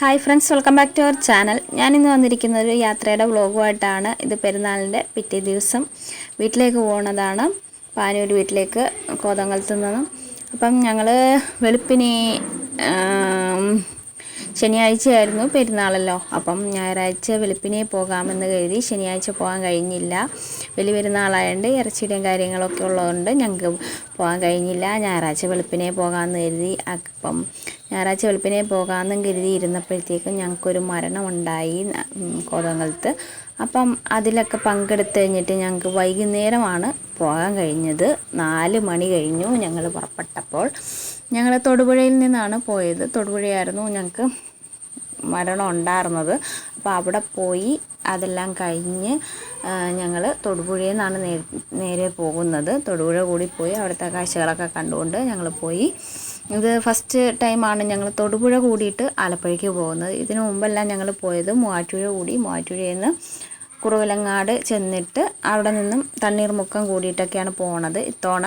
Hi friends welcome back to our channel ഞാനിന്ന് വന്നിരിക്കുന്ന ഒരു യാത്രയുടെ വ്ളോഗുമായിട്ടാണ് ഇത് പെരുന്നാളിന്റെ പിറ്റേ ദിവസം വീട്ടിലേക്ക് പോകുന്നതാണ് പാനൂർ വീട്ടിലേക്ക് കോതങ്കലത്ത് നിന്നും അപ്പം ഞങ്ങൾ വെളുപ്പിനെ ശനിയാഴ്ചയായിരുന്നു പെരുന്നാളല്ലോ. അപ്പം ഞായറാഴ്ച വെളുപ്പിനെ പോകാമെന്ന് കരുതി ശനിയാഴ്ച പോകാൻ കഴിഞ്ഞില്ല. വലിയ പെരുന്നാളായതുകൊണ്ട് ഇറച്ചിയുടെയും കാര്യങ്ങളൊക്കെ ഉള്ളതുകൊണ്ട് ഞങ്ങൾക്ക് പോകാൻ കഴിഞ്ഞില്ല. ഞായറാഴ്ച വെളുപ്പിനെ പോകാമെന്ന് കരുതി. അപ്പം ഞായറാഴ്ച വെളുപ്പിനെ പോകാമെന്നും കരുതി ഇരുന്നപ്പോഴത്തേക്കും ഞങ്ങൾക്കൊരു മരണമുണ്ടായി കോതങ്കലത്ത് അപ്പം അതിലൊക്കെ പങ്കെടുത്ത് കഴിഞ്ഞിട്ട് ഞങ്ങൾക്ക് വൈകുന്നേരമാണ് പോകാൻ കഴിഞ്ഞത്. നാല് മണി കഴിഞ്ഞു ഞങ്ങൾ പുറപ്പെട്ടപ്പോൾ. ഞങ്ങൾ തൊടുപുഴയിൽ നിന്നാണ് പോയത്. തൊടുപുഴയായിരുന്നു ഞങ്ങൾക്ക് മരണം ഉണ്ടായിരുന്നത്. അപ്പോൾ അവിടെ പോയി അതെല്ലാം കഴിഞ്ഞ് ഞങ്ങൾ തൊടുപുഴയിൽ നിന്നാണ് നേരെ പോകുന്നത്. തൊടുപുഴ കൂടി പോയി അവിടുത്തെ കാഴ്ചകളൊക്കെ കണ്ടുകൊണ്ട് ഞങ്ങൾ പോയി. ഇത് ഫസ്റ്റ് ടൈമാണ് ഞങ്ങൾ തൊടുപുഴ കൂടിയിട്ട് ആലപ്പുഴയ്ക്ക് പോകുന്നത്. ഇതിനു മുമ്പെല്ലാം ഞങ്ങൾ പോയത് മൂവാറ്റുപുഴ കൂടി. മൂവാറ്റുപുഴയിൽ നിന്ന് കുറവിലങ്ങാട് ചെന്നിട്ട് അവിടെ നിന്നും തണ്ണീർമുക്കം കൂടിയിട്ടൊക്കെയാണ് പോണത് ഇത്തവണ.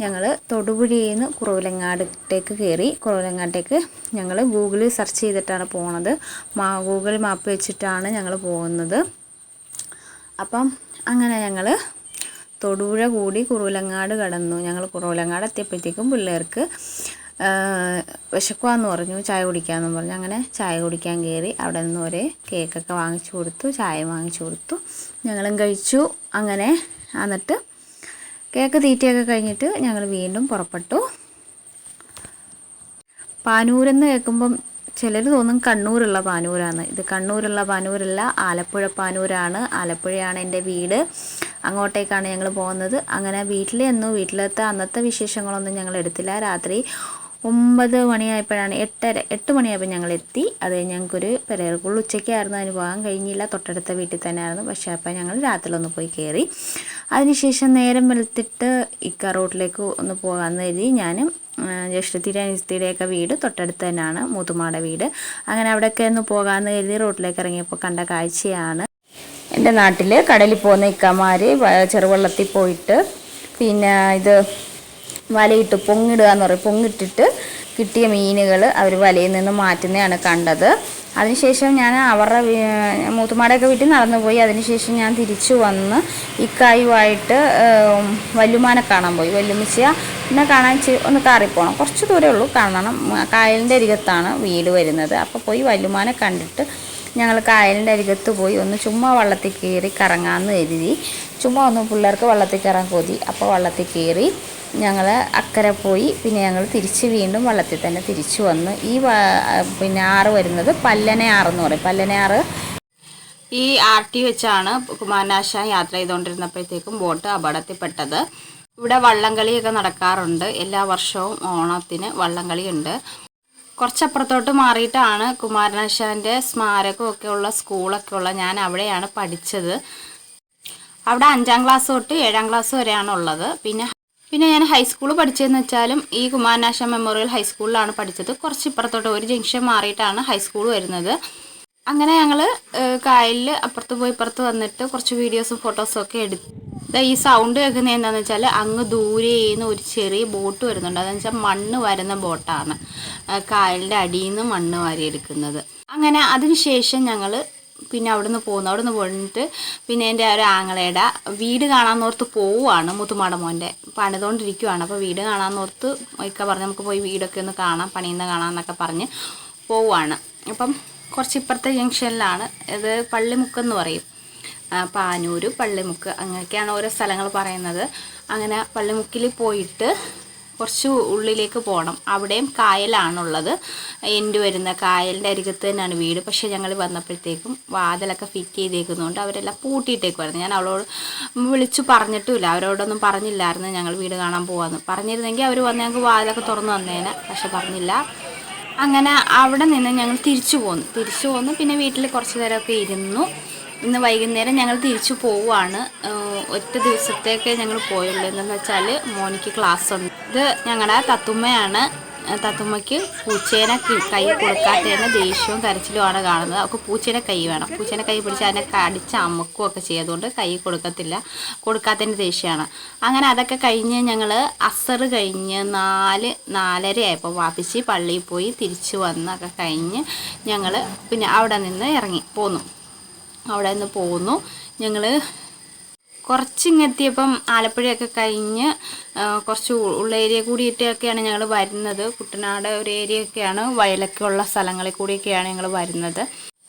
ഞങ്ങൾ തൊടുപുഴയിൽ നിന്ന് കുറവിലങ്ങാടത്തേക്ക് കയറി കുറവിലങ്ങാട്ടേക്ക് ഞങ്ങൾ ഗൂഗിളിൽ സെർച്ച് ചെയ്തിട്ടാണ് പോണത്. മാ ഗൂഗിൾ മാപ്പ് വെച്ചിട്ടാണ് ഞങ്ങൾ പോകുന്നത്. അപ്പം അങ്ങനെ ഞങ്ങൾ തൊടുപുഴ കൂടി കുറവിലങ്ങാട് കടന്നു. ഞങ്ങൾ കുറവിലങ്ങാട് എത്തിയപ്പോഴത്തേക്കും പിള്ളേർക്ക് വിശക്കുവാന്ന് പറഞ്ഞു. ചായ കുടിക്കാമെന്ന് പറഞ്ഞു. അങ്ങനെ ചായ കുടിക്കാൻ കയറി അവിടെ നിന്ന് ഒരേ കേക്കൊക്കെ വാങ്ങിച്ചു കൊടുത്തു. ചായ വാങ്ങിച്ചു കൊടുത്തു. ഞങ്ങളും കഴിച്ചു. അങ്ങനെ എന്നിട്ട് കേക്ക് തീറ്റയൊക്കെ കഴിഞ്ഞിട്ട് ഞങ്ങൾ വീണ്ടും പുറപ്പെട്ടു. പാനൂരെന്ന് കേൾക്കുമ്പം ചിലർ തോന്നും കണ്ണൂരുള്ള പാനൂരാണ് ഇത് കണ്ണൂരുള്ള പാനൂരല്ല ആലപ്പുഴ പാനൂരാണ്. ആലപ്പുഴയാണ് എന്റെ വീട്. അങ്ങോട്ടേക്കാണ് ഞങ്ങൾ പോകുന്നത്. അങ്ങനെ വീട്ടിൽ വീട്ടിലത്തെ അന്നത്തെ വിശേഷങ്ങളൊന്നും ഞങ്ങൾ എടുത്തില്ല. രാത്രി ഒമ്പത് മണിയായപ്പോഴാണ് എട്ടര എട്ട് മണിയായപ്പോൾ ഞങ്ങൾ എത്തി അത് ഞങ്ങൾക്കൊരു പെരേർക്കുള്ള ഉച്ചയ്ക്കായിരുന്നു. അതിന് പോകാൻ കഴിഞ്ഞില്ല. തൊട്ടടുത്ത വീട്ടിൽ തന്നെ ആയിരുന്നു പക്ഷേ അപ്പോൾ ഞങ്ങൾ രാത്രി ഒന്ന് പോയി കയറി. അതിനുശേഷം നേരം വെളുത്തിട്ട് ഇക്ക റോട്ടിലേക്ക് ഒന്ന് പോകാമെന്ന് കരുതി ഞാനും ജ്യേഷ്ഠത്തിയുടെ അനുസ്ഥിയുടെയൊക്കെ വീട് തൊട്ടടുത്ത് തന്നെയാണ് മൂത്തുമാടെ വീട്. അങ്ങനെ അവിടെയൊക്കെ ഒന്ന് പോകാമെന്ന് കരുതി റോട്ടിലേക്ക് ഇറങ്ങിയപ്പോൾ കണ്ട കാഴ്ചയാണ്. എന്റെ നാട്ടിൽ കടലിൽ പോകുന്ന ഇക്കമാർ ചെറുവള്ളത്തിൽ പോയിട്ട് പിന്നെ ഇത് വലയിട്ട് പൊങ്ങിടുക എന്ന് പറയും. പൊങ്ങിട്ടിട്ട് കിട്ടിയ മീനുകൾ അവർ വലയിൽ നിന്ന് മാറ്റുന്നതാണ് കണ്ടത്. അതിനുശേഷം ഞാൻ അവരുടെ മൂത്തുമാടൊക്കെ വീട്ടിൽ നടന്നു പോയി അതിനുശേഷം ഞാൻ തിരിച്ചു വന്ന് ഇക്കായുമായിട്ട് വല്ലുമാനെ കാണാൻ പോയി. വല്ലുമിച്ച എന്നെ കാണാൻ ഒന്ന് കാറിപ്പോണം കുറച്ച് ദൂരേ ഉള്ളൂ. കാണണം കായലിന്റെ അരികത്താണ് വീട് വരുന്നത്. അപ്പോൾ പോയി വല്ലുമാനെ കണ്ടിട്ട് ഞങ്ങൾ കായലിന്റെ അരികത്ത് പോയി. ഒന്ന് ചുമ്മാ വള്ളത്തിൽ കയറി കറങ്ങാമെന്ന് കരുതി. ചുമ്മാ ഒന്ന് പിള്ളേർക്ക് വള്ളത്തിൽ കയറാൻ കൊതി. അപ്പോൾ വള്ളത്തിൽ കയറി ഞങ്ങൾ അക്കരെ പോയി പിന്നെ ഞങ്ങൾ തിരിച്ച് വീണ്ടും വള്ളത്തിൽ തന്നെ തിരിച്ചു വന്നു. ഈ പിന്നെ ആറ് വരുന്നത് പല്ലനെ എന്ന് പറയും. പല്ലനയാറ് ഈ ആർട്ടി വെച്ചാണ് കുമാരനാശാൻ യാത്ര ചെയ്തുകൊണ്ടിരുന്നപ്പോഴത്തേക്കും ബോട്ട് അപകടത്തിൽപ്പെട്ടത്. ഇവിടെ വള്ളംകളിയൊക്കെ നടക്കാറുണ്ട്. എല്ലാ വർഷവും ഓണത്തിന് വള്ളംകളിയുണ്ട്. കുറച്ചപ്പുറത്തോട്ട് മാറിയിട്ടാണ് കുമാരനാശാന്റെ സ്മാരകമൊക്കെ ഉള്ള സ്കൂളൊക്കെ ഉള്ള ഞാൻ അവിടെയാണ് പഠിച്ചത്. അവിടെ അഞ്ചാം ക്ലാസ് തൊട്ട് ഏഴാം ക്ലാസ് വരെയാണ് ഉള്ളത്. പിന്നെ പിന്നെ ഞാൻ ഹൈസ്കൂൾ പഠിച്ചതെന്ന് വെച്ചാലും ഈ കുമാരനാശ മെമ്മോറിയൽ ഹൈസ്കൂളിലാണ് പഠിച്ചത്. കുറച്ച് ഇപ്പുറത്തോട്ട് ഒരു ജംഗ്ഷൻ മാറിയിട്ടാണ് ഹൈസ്കൂൾ വരുന്നത്. അങ്ങനെ ഞങ്ങൾ കായലിൽ അപ്പുറത്ത് പോയി ഇപ്പുറത്ത് വന്നിട്ട് കുറച്ച് വീഡിയോസും ഫോട്ടോസും ഒക്കെ എടുത്തു. ഈ സൗണ്ട് കേൾക്കുന്നത് എന്താണെന്ന് വെച്ചാൽ അങ്ങ് ദൂരെ നിന്ന് ഒരു ചെറിയ ബോട്ട് വരുന്നുണ്ട്. അതെന്ന് വെച്ചാൽ മണ്ണ് വരുന്ന ബോട്ടാണ് കായലിന്റെ അടിയിൽ നിന്ന് മണ്ണ് വാരിയെടുക്കുന്നത്. അങ്ങനെ അതിനുശേഷം ഞങ്ങൾ പിന്നെ അവിടുന്ന് പോകുന്നു. അവിടുന്ന് പോയിട്ട് പിന്നെ എന്റെ ഒരു ആങ്ങളയുടെ വീട് കാണാമെന്നോർത്ത് പോവുകയാണ് മുത്തുമാട മോന്റെ. പണിതുകൊണ്ടിരിക്കുവാണ് അപ്പോൾ വീട് കാണാമെന്നോർത്ത് ഒക്കെ പറഞ്ഞ് നമുക്ക് പോയി വീടൊക്കെ ഒന്ന് കാണാം പണിയുന്ന കാണാം എന്നൊക്കെ പറഞ്ഞ് പോവുകയാണ് അപ്പം കുറച്ച് ഇപ്പുറത്തെ ജംഗ്ഷനിലാണ്. ഇത് പള്ളിമുക്ക് എന്ന് പറയും. പാനൂര് പള്ളിമുക്ക്. അങ്ങനെയൊക്കെയാണ് ഓരോ സ്ഥലങ്ങൾ പറയുന്നത്. അങ്ങനെ പള്ളിമുക്കിൽ പോയിട്ട് കുറച്ച് ഉള്ളിലേക്ക് പോകണം അവിടെയും കായലാണുള്ളത്. എന്റെ വരുന്ന കായലിന്റെ അരികത്ത് തന്നെയാണ് വീട്. പക്ഷേ ഞങ്ങൾ വന്നപ്പോഴത്തേക്കും വാതിലൊക്കെ ഫിറ്റ് ചെയ്തേക്കുന്നതുകൊണ്ട് അവരെല്ലാം പൂട്ടിയിട്ടേക്കുമായിരുന്നു ഞാൻ അവളോട് വിളിച്ചു പറഞ്ഞിട്ടുമില്ല. അവരോടൊന്നും പറഞ്ഞില്ലായിരുന്നു ഞങ്ങൾ വീട് കാണാൻ പോകാമെന്ന് പറഞ്ഞിരുന്നെങ്കിൽ അവർ വന്ന് ഞങ്ങൾക്ക് വാതിലൊക്കെ തുറന്നു തന്നേനെ. പക്ഷെ പറഞ്ഞില്ല. അങ്ങനെ അവിടെ നിന്ന് ഞങ്ങൾ തിരിച്ചു പോന്നു. തിരിച്ചു പോന്നു. പിന്നെ വീട്ടിൽ കുറച്ച് നേരമൊക്കെ ഇരുന്നു. ഇന്ന് വൈകുന്നേരം ഞങ്ങൾ തിരിച്ചു പോവുകയാണ്. ഒറ്റ ദിവസത്തേക്ക് ഞങ്ങൾ പോയുള്ളൂ. എന്തെന്ന് വെച്ചാൽ മോനിക്ക് ക്ലാസ് ഉണ്ട് ഇത് ഞങ്ങളുടെ തത്തുമ്മയാണ്. തത്തുമ്മയ്ക്ക് പൂച്ചേനെ കൈ കൊടുക്കാത്തതിന് ദേഷ്യവും കരച്ചിലുമാണ് കാണുന്നത്. അവൾക്ക് പൂച്ചേനെ കൈ വേണം. പൂച്ചേനെ കൈ പിടിച്ച് അതിനെ കടിച്ച് അമ്മക്കും ഒക്കെ ചെയ്തുകൊണ്ട് കൈ കൊടുക്കത്തില്ല. കൊടുക്കാത്തതിന് ദേഷ്യമാണ്. അങ്ങനെ അതൊക്കെ കഴിഞ്ഞ് ഞങ്ങൾ അസർ കഴിഞ്ഞ് നാല് നാലര ആയപ്പോൾ വാപ്പിച്ച് പള്ളിയിൽ പോയി തിരിച്ചു വന്നൊക്കെ കഴിഞ്ഞ് ഞങ്ങൾ പിന്നെ അവിടെ നിന്ന് ഇറങ്ങി. പോന്നു. അവിടെ നിന്ന് പോന്നു ഞങ്ങൾ കുറച്ചിങ്ങെത്തിയപ്പം ആലപ്പുഴയൊക്കെ കഴിഞ്ഞ് കുറച്ച് ഉള്ള ഏരിയ കൂടിയിട്ടൊക്കെയാണ് ഞങ്ങൾ വരുന്നത്. കുട്ടനാട് ഒരു ഏരിയ ഒക്കെയാണ് വയലൊക്കെ ഉള്ള സ്ഥലങ്ങളിൽ കൂടിയൊക്കെയാണ് ഞങ്ങൾ വരുന്നത്.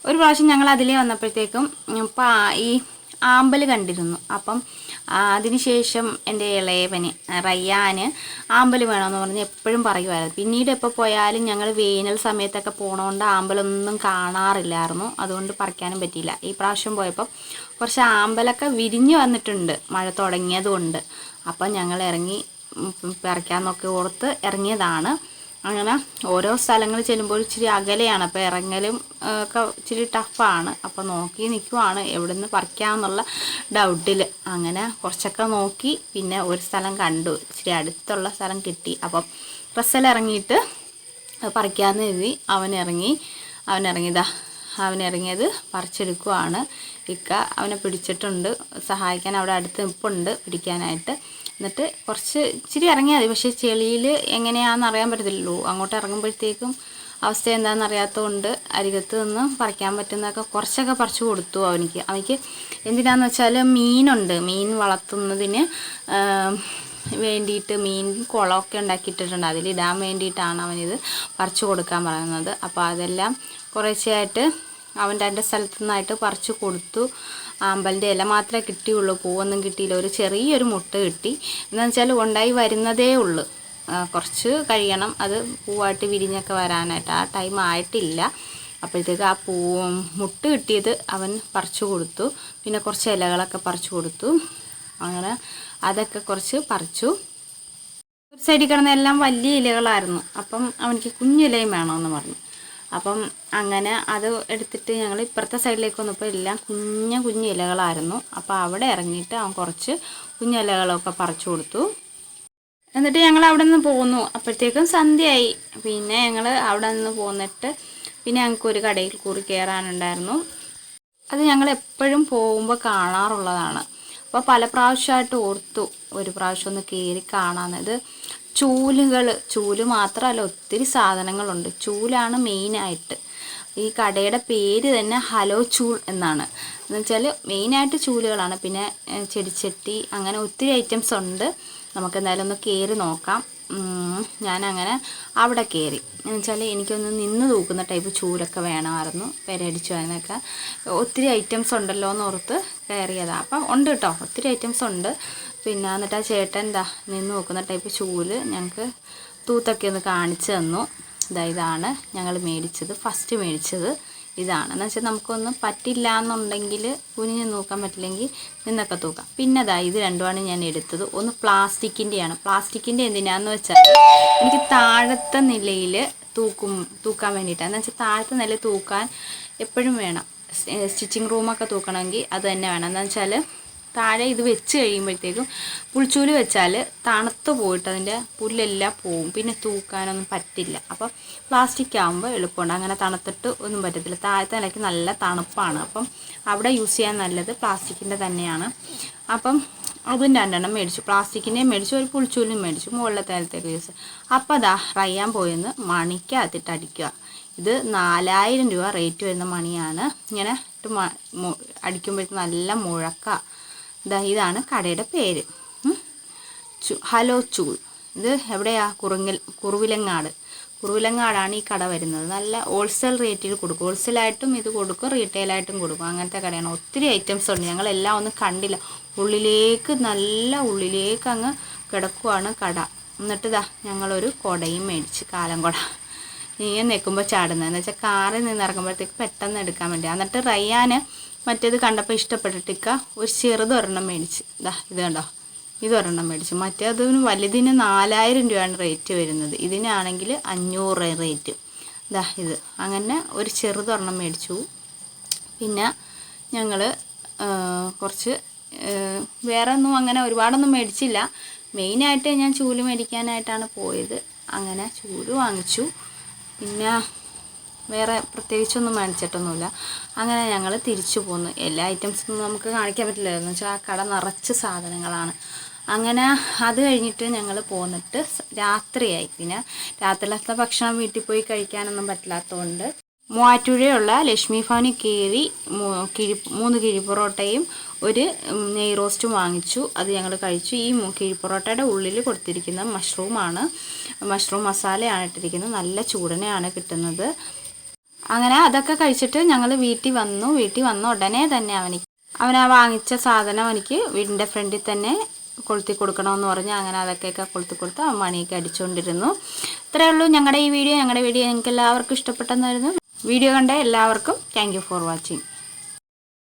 ഒരു പ്രാവശ്യം ഞങ്ങൾ അതിലേ വന്നപ്പോഴത്തേക്കും ഇപ്പം ഈ ആമ്പൽ കണ്ടിരുന്നു. അപ്പം അതിനുശേഷം എന്റെ ഇളയവന് റയ്യാന് ആമ്പൽ വേണമെന്ന് പറഞ്ഞ് എപ്പോഴും പറയുമായിരുന്നു. പിന്നീട് എപ്പോൾ പോയാലും ഞങ്ങൾ വേനൽ സമയത്തൊക്കെ പോണതുകൊണ്ട് ആമ്പലൊന്നും കാണാറില്ലായിരുന്നു. അതുകൊണ്ട് പറിക്കാനും പറ്റിയില്ല. ഈ പ്രാവശ്യം പോയപ്പം കുറച്ച് ആമ്പലൊക്കെ വിരിഞ്ഞ് വന്നിട്ടുണ്ട്. മഴ തുടങ്ങിയത് കൊണ്ട് അപ്പം ഞങ്ങൾ ഇറങ്ങി പറിക്കാൻ നോക്കി ഓർത്ത് ഇറങ്ങിയതാണ്. അങ്ങനെ ഓരോ സ്ഥലങ്ങൾ ചെല്ലുമ്പോൾ ഇച്ചിരി അകലെയാണ്. അപ്പോൾ ഇറങ്ങലും ഒക്കെ ഇച്ചിരി ടഫാണ് അപ്പോൾ നോക്കി നിൽക്കുവാണ് എവിടെ നിന്ന് പറിക്കാമെന്നുള്ള ഡൗട്ടിൽ അങ്ങനെ കുറച്ചൊക്കെ നോക്കി പിന്നെ ഒരു സ്ഥലം കണ്ടു. ഇച്ചിരി അടുത്തുള്ള സ്ഥലം കിട്ടി. അപ്പം ബസ്സിൽ ഇറങ്ങിയിട്ട് പറിക്കാമെന്ന് അവൻ ഇറങ്ങിയതാ അവൻ ഇറങ്ങിയത് പറിച്ചെടുക്കുവാണ്. ഇക്ക അവനെ പിടിച്ചിട്ടുണ്ട്. സഹായിക്കാൻ അവിടെ അടുത്ത് നിൽപ്പുണ്ട് പിടിക്കാനായിട്ട്. എന്നിട്ട് കുറച്ച് ഇച്ചിരി ഇറങ്ങിയാൽ മതി. പക്ഷേ ചെളിയിൽ എങ്ങനെയാണെന്ന് അറിയാൻ പറ്റത്തില്ലല്ലോ. അങ്ങോട്ട് ഇറങ്ങുമ്പോഴത്തേക്കും അവസ്ഥ എന്താണെന്ന് അറിയാത്തതുകൊണ്ട് അരികത്ത് നിന്ന് പറിക്കാൻ പറ്റുന്നതൊക്കെ കുറച്ചൊക്കെ പറിച്ചു കൊടുത്തു അവനിക്ക്. അവനിക്ക് എന്തിനാന്ന് വെച്ചാൽ മീനുണ്ട്. മീൻ വളർത്തുന്നതിന് വേണ്ടിയിട്ട് മീൻ കുളമൊക്കെ ഉണ്ടാക്കിയിട്ടിട്ടുണ്ട്. അതിലിടാൻ വേണ്ടിയിട്ടാണ് അവനിത് പറിച്ചു കൊടുക്കാൻ പറയുന്നത്. അപ്പോൾ അതെല്ലാം കുറേശ്ശെയായിട്ട് അവൻ രണ്ട് സ്ഥലത്തു നിന്നായിട്ട് പറിച്ചു കൊടുത്തു. ആമ്പലിന്റെ ഇല മാത്രമേ കിട്ടിയുള്ളൂ. പൂവൊന്നും കിട്ടിയില്ല. ഒരു ചെറിയൊരു മുട്ട കിട്ടി. എന്താണെന്ന് വെച്ചാൽ ഉണ്ടായി വരുന്നതേ ഉള്ളൂ. കുറച്ച് കഴിയണം. അത് പൂവായിട്ട് വിരിഞ്ഞൊക്കെ വരാനായിട്ട്. ആ ടൈം ആയിട്ടില്ല. അപ്പോഴത്തേക്ക് ആ പൂ മുട്ട് കിട്ടിയത് അവൻ പറിച്ചു കൊടുത്തു. പിന്നെ കുറച്ച് ഇലകളൊക്കെ പറിച്ചു കൊടുത്തു. അങ്ങനെ അതൊക്കെ കുറച്ച് പറിച്ചു. ഒരു സൈഡിൽ കിടന്ന എല്ലാം വലിയ ഇലകളായിരുന്നു. അപ്പം അവനിക്ക് കുഞ്ഞിലയും വേണമെന്ന് പറഞ്ഞു. അപ്പം അങ്ങനെ അത് എടുത്തിട്ട് ഞങ്ങൾ ഇപ്പുറത്തെ സൈഡിലേക്ക് വന്നപ്പോൾ എല്ലാം കുഞ്ഞ കുഞ്ഞു ഇലകളായിരുന്നു. അപ്പോൾ അവിടെ ഇറങ്ങിയിട്ട് അവൻ കുറച്ച് കുഞ്ഞിലകളൊക്കെ പറിച്ചു കൊടുത്തു. എന്നിട്ട് ഞങ്ങൾ അവിടെ നിന്ന് പോന്നു. അപ്പോഴത്തേക്കും സന്ധ്യയായി. പിന്നെ ഞങ്ങൾ അവിടെ നിന്ന് പോന്നിട്ട് പിന്നെ ഞങ്ങൾക്ക് ഒരു കടയിൽ കൂറി കയറാനുണ്ടായിരുന്നു അത് ഞങ്ങൾ എപ്പോഴും പോകുമ്പോൾ കാണാറുള്ളതാണ്. അപ്പോൾ പല പ്രാവശ്യമായിട്ട് ഓർത്തു ഒരു പ്രാവശ്യം ഒന്ന് കയറി കാണാമെന്ന് ഇത് ചൂലുകൾ ചൂൽ മാത്രമല്ല ഒത്തിരി സാധനങ്ങളുണ്ട്. ചൂലാണ് മെയിനായിട്ട് ഈ കടയുടെ പേര് തന്നെ ഹലോ ചൂൾ എന്നാണ്. എന്ന് വെച്ചാൽ മെയിനായിട്ട് ചൂലുകളാണ്. പിന്നെ ചെടിച്ചട്ടി അങ്ങനെ ഒത്തിരി ഐറ്റംസ് ഉണ്ട്. നമുക്ക് എന്തായാലും ഒന്ന് കയറി നോക്കാം. ഞാനങ്ങനെ അവിടെ കയറി എന്ന് വെച്ചാൽ എനിക്കൊന്ന് നിന്ന് തൂക്കുന്ന ടൈപ്പ് ചൂലൊക്കെ വേണമായിരുന്നു. പെരടിച്ചു അതിനൊക്കെ. ഒത്തിരി ഐറ്റംസ് ഉണ്ടല്ലോ എന്ന് ഓർത്ത് കയറിയതാണ് അപ്പം ഉണ്ട് കേട്ടോ ഒത്തിരി ഐറ്റംസ് ഉണ്ട്. പിന്നെ എന്നിട്ട് ആ ചേട്ടൻ എന്താ നിന്ന് നോക്കുന്ന ടൈപ്പ് ചൂൽ ഞങ്ങൾക്ക് തൂത്തൊക്കെ ഒന്ന് കാണിച്ചു തന്നു. ഇതാ ഇതാണ് ഞങ്ങൾ മേടിച്ചത് ഫസ്റ്റ് മേടിച്ചത് ഇതാണ്. എന്ന് വെച്ചാൽ നമുക്കൊന്നും പറ്റില്ല എന്നുണ്ടെങ്കിൽ കുനിഞ്ഞ് നോക്കാൻ പറ്റില്ലെങ്കിൽ നിന്നൊക്കെ തൂക്കാം. പിന്നെ അതാ ഇത് രണ്ടുമാണ് ഞാൻ എടുത്തത്. ഒന്ന് പ്ലാസ്റ്റിക്കിന്റെയാണ് പ്ലാസ്റ്റിക്കിന്റെ എന്തിനാന്ന് വെച്ചാൽ എനിക്ക് താഴത്തെ നിലയിൽ തൂക്കും തൂക്കാൻ വേണ്ടിയിട്ടാണ് എന്ന് വെച്ചാൽ താഴത്തെ നിലയിൽ തൂക്കാൻ എപ്പോഴും വേണം. സ്റ്റിച്ചിങ് റൂമൊക്കെ തൂക്കണമെങ്കിൽ അത് തന്നെ വേണം. എന്ന് വെച്ചാൽ താഴെ ഇത് വെച്ച് കഴിയുമ്പോഴത്തേക്കും പുളിച്ചൂൽ വെച്ചാൽ തണുത്ത് പോയിട്ട് അതിന്റെ പുല്ലെല്ലാം പോവും. പിന്നെ തൂക്കാനൊന്നും പറ്റില്ല. അപ്പം പ്ലാസ്റ്റിക് ആകുമ്പോൾ എളുപ്പമുണ്ട്. അങ്ങനെ തണുത്തിട്ട് ഒന്നും പറ്റത്തില്ല. താഴത്തെ നിലയ്ക്ക് നല്ല തണുപ്പാണ്. അപ്പം അവിടെ യൂസ് ചെയ്യാൻ നല്ലത് പ്ലാസ്റ്റിക്കിന്റെ തന്നെയാണ്. അപ്പം അതും രണ്ടെണ്ണം മേടിച്ചു. പ്ലാസ്റ്റിക്കിന്റെയും മേടിച്ചു. ഒരു പുളിച്ചൂലും മേടിച്ചു. മുകളിലെ തലത്തേക്ക് യൂസ് അപ്പോൾ അതാ റയ്യാൻ പോയെന്ന് മണിക്കകത്തിട്ട് അടിക്കുക. ഇത് നാലായിരം രൂപ റേറ്റ് വരുന്ന മണിയാണ്. ഇങ്ങനെ അടിക്കുമ്പോഴത്തേക്ക് നല്ല മുഴക്ക ഇതാ ഇതാണ് കടയുടെ പേര്. ഹലോ ചൂൾ. ഇത് എവിടെയാ? കുറുങ്ങൽ കുറുവിലങ്ങാട്. കുറുവിലങ്ങാടാണ് ഈ കട വരുന്നത്. നല്ല ഹോൾസെയിൽ റേറ്റിൽ കൊടുക്കും. ഹോൾസെയിലായിട്ടും ഇത് കൊടുക്കും റീറ്റെയിലായിട്ടും കൊടുക്കും. അങ്ങനത്തെ കടയാണ്. ഒത്തിരി ഐറ്റംസ് ഉണ്ട്. ഞങ്ങളെല്ലാം ഒന്നും കണ്ടില്ല. ഉള്ളിലേക്ക് നല്ല ഉള്ളിലേക്ക് അങ്ങ് കിടക്കുവാണ് കട. എന്നിട്ട് ഇതാ ഞങ്ങളൊരു കുടയും മേടിച്ച് കാലം കുട. ഇങ്ങനെ നിൽക്കുമ്പോൾ ചാടുന്നത്. എന്ന് വെച്ചാൽ കാറിൽ നിന്ന് ഇറങ്ങുമ്പോഴത്തേക്ക് പെട്ടെന്ന് എടുക്കാൻ വേണ്ടി. എന്നിട്ട് റയ്യാൻ മറ്റേത് കണ്ടപ്പോൾ ഇഷ്ടപ്പെട്ടിട്ടിക്ക ഒരു ചെറുതൊരെണ്ണം മേടിച്ച്. ഇതാ ഇത് കണ്ടോ? ഇതൊരെണ്ണം മേടിച്ചു. മറ്റേതിന് വലുതിന് നാലായിരം രൂപയാണ് റേറ്റ് വരുന്നത്. ഇതിനാണെങ്കിൽ അഞ്ഞൂറ് റേറ്റ് ഇതാ ഇത്. അങ്ങനെ ഒരു ചെറുതൊരെണ്ണം മേടിച്ചു. പിന്നെ ഞങ്ങൾ കുറച്ച് വേറെ ഒന്നും അങ്ങനെ ഒരുപാടൊന്നും മേടിച്ചില്ല. മെയിനായിട്ട് ഞാൻ ചൂൽ മേടിക്കാനായിട്ടാണ് പോയത്. അങ്ങനെ ചൂൽ വാങ്ങിച്ചു. പിന്നെ വേറെ പ്രത്യേകിച്ചൊന്നും മേടിച്ചിട്ടൊന്നുമില്ല. അങ്ങനെ ഞങ്ങൾ തിരിച്ചു പോന്നു. എല്ലാ ഐറ്റംസും നമുക്ക് കാണിക്കാൻ പറ്റില്ലായിരുന്നു. വെച്ചാൽ ആ കട നിറച്ച് സാധനങ്ങളാണ്. അങ്ങനെ അത് കഴിഞ്ഞിട്ട് ഞങ്ങൾ പോന്നിട്ട് രാത്രിയായി. പിന്നെ രാത്രിയിലത്തെ ഭക്ഷണം വീട്ടിൽ പോയി കഴിക്കാനൊന്നും പറ്റില്ലാത്തതുകൊണ്ട് മൂവാറ്റുപുഴയുള്ള ലക്ഷ്മി ഭവനിൽ കയറി കിഴി മൂന്ന് കിഴിപ്പൊറോട്ടയും ഒരു നെയ് റോസ്റ്റും വാങ്ങിച്ചു. അത് ഞങ്ങൾ കഴിച്ചു. ഈ കിഴിപ്പൊറോട്ടയുടെ കിഴി പൊറോട്ടയുടെ ഉള്ളിൽ കൊടുത്തിരിക്കുന്ന മഷ്റൂമാണ്. മഷ്റൂം മസാലയാണ് ഇട്ടിരിക്കുന്നത്. നല്ല ചൂടനെയാണ് കിട്ടുന്നത്. അങ്ങനെ അതൊക്കെ കഴിച്ചിട്ട് ഞങ്ങൾ വീട്ടിൽ വന്നു. വീട്ടിൽ വന്ന ഉടനെ തന്നെ അവനിക്ക് അവൻ ആ വാങ്ങിച്ച സാധനം എനിക്ക് വീടിന്റെ ഫ്രണ്ടിൽ തന്നെ കൊളുത്തി കൊടുക്കണമെന്ന് പറഞ്ഞ് അങ്ങനെ അതൊക്കെയൊക്കെ കൊളുത്തി കൊടുത്ത് മണിയൊക്കെ അടിച്ചുകൊണ്ടിരുന്നു. ഇത്രയേ ഉള്ളൂ ഞങ്ങളുടെ ഈ വീഡിയോ. ഞങ്ങളുടെ വീഡിയോ നിങ്ങൾക്ക് എല്ലാവർക്കും ഇഷ്ടപ്പെട്ടെന്നായിരുന്നു. വീഡിയോ കണ്ട എല്ലാവർക്കും താങ്ക് ഫോർ വാച്ചിങ്